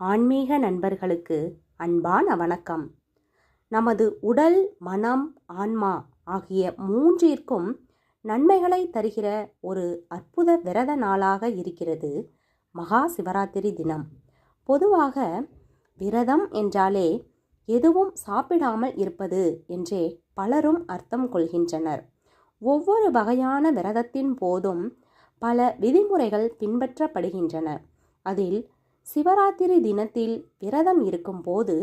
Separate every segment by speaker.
Speaker 1: ஆன்மீக நண்பர்களுக்கு அன்பான வணக்கம். நமது உடல் மனம் ஆன்மா ஆகிய மூன்றிற்கும் நன்மைகளை தருகிற ஒரு அற்புத விரத நாளாக இருக்கிறது மகா சிவராத்திரி தினம். பொதுவாக விரதம் என்றாலே எதுவும் சாப்பிடாமல் இருப்பது என்றே பலரும் அர்த்தம் கொள்கின்றனர். ஒவ்வொரு வகையான விரதத்தின் போதும் பல விதிமுறைகள் பின்பற்றப்படுகின்றன. அதில் சிவராத்திரி தினத்தில் விரதம் இருக்கும்போது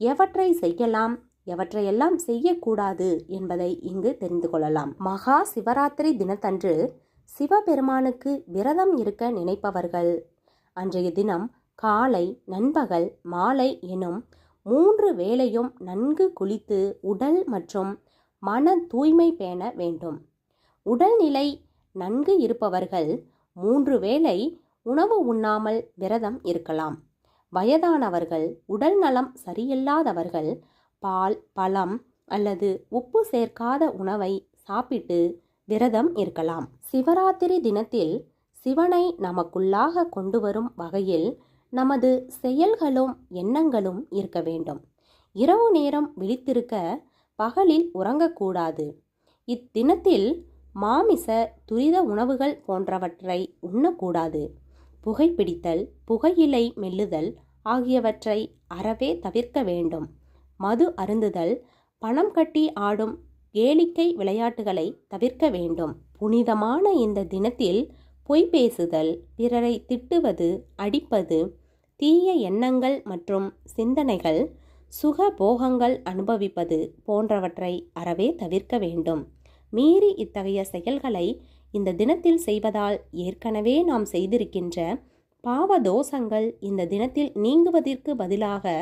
Speaker 1: எவற்றை செய்யலாம் எவற்றையெல்லாம் செய்யக்கூடாது என்பதை இங்கு தெரிந்து கொள்ளலாம். மகா சிவராத்திரி தினத்தன்று சிவபெருமானுக்கு விரதம் இருக்க நினைப்பவர்கள் அன்றைய தினம் காலை நண்பகல் மாலை எனும் மூன்று வேளையும் நன்கு குளித்து உடல் மற்றும் மன தூய்மை பேண வேண்டும். உடல்நிலை நன்கு இருப்பவர்கள் மூன்று வேளை உணவு உண்ணாமல் விரதம் இருக்கலாம். வயதானவர்கள் உடல் நலம் சரியில்லாதவர்கள் பால் பழம் அல்லது உப்பு சேர்க்காத உணவை சாப்பிட்டு விரதம் இருக்கலாம். சிவராத்திரி தினத்தில் சிவனை நமக்குள்ளாக கொண்டு வரும் வகையில் நமது செயல்களும் எண்ணங்களும் இருக்க வேண்டும். இரவு நேரம் விழித்திருக்க பகலில் உறங்கக்கூடாது. இத்தினத்தில் மாமிச துரித உணவுகள் போன்றவற்றை உண்ணக்கூடாது. புகைப்பிடித்தல் புகையிலை மெல்லுதல் ஆகியவற்றை அறவே தவிர்க்க வேண்டும். மது அருந்துதல் பணம் கட்டி ஆடும் கேளிக்கை விளையாட்டுகளை தவிர்க்க வேண்டும். புனிதமான இந்த தினத்தில் பொய் பேசுதல் பிறரை திட்டுவது அடிப்பது தீய எண்ணங்கள் மற்றும் சிந்தனைகள் சுக போகங்கள் அனுபவிப்பது போன்றவற்றை அறவே தவிர்க்க வேண்டும். மீறி இத்தகைய செயல்களை இந்த தினத்தில் செய்வதால் ஏற்கனவே நாம் செய்திருக்கின்ற பாவ தோஷங்கள் இந்த தினத்தில் நீங்குவதற்கு பதிலாக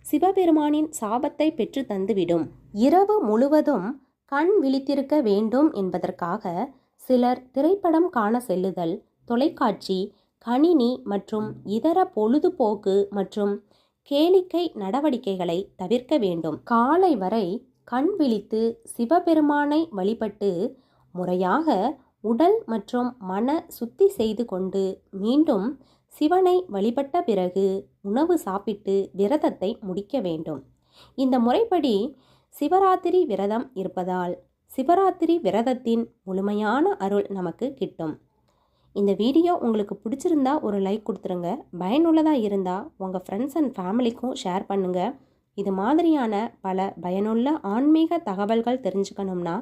Speaker 1: சிவபெருமானின் சாபத்தை பெற்று தந்துவிடும். இரவு முழுவதும் கண் விழித்திருக்க வேண்டும் என்பதற்காக சிலர் திரைப்படம் காண செல்லுதல் தொலைக்காட்சி கணினி மற்றும் இதர பொழுதுபோக்கு மற்றும் கேளிக்கை நடவடிக்கைகளை தவிர்க்க வேண்டும். காலை வரை கண் விழித்து சிவபெருமானை வழிபட்டு முறையாக உடல் மற்றும் மன சுத்தி செய்து கொண்டு மீண்டும் சிவனை வழிபட்ட பிறகு உணவு சாப்பிட்டு விரதத்தை முடிக்க வேண்டும். இந்த முறைப்படி சிவராத்திரி விரதம் இருப்பதால் சிவராத்திரி விரதத்தின் முழுமையான அருள் நமக்கு கிட்டும். இந்த வீடியோ உங்களுக்கு பிடிச்சிருந்தா ஒரு லைக் கொடுத்துருங்க. பயனுள்ளதாக இருந்தால் உங்கள் ஃப்ரெண்ட்ஸ் அண்ட் ஃபேமிலிக்கும் ஷேர் பண்ணுங்கள் இது மாதிரியான பல பயனுள்ள ஆன்மீக தகவல்கள் தெரிஞ்சுக்கணும்னா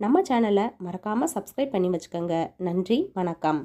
Speaker 1: நம்ம சேனலை மறக்காமல் சப்ஸ்கிரைப் பண்ணி வச்சுக்கோங்க. நன்றி வணக்கம்.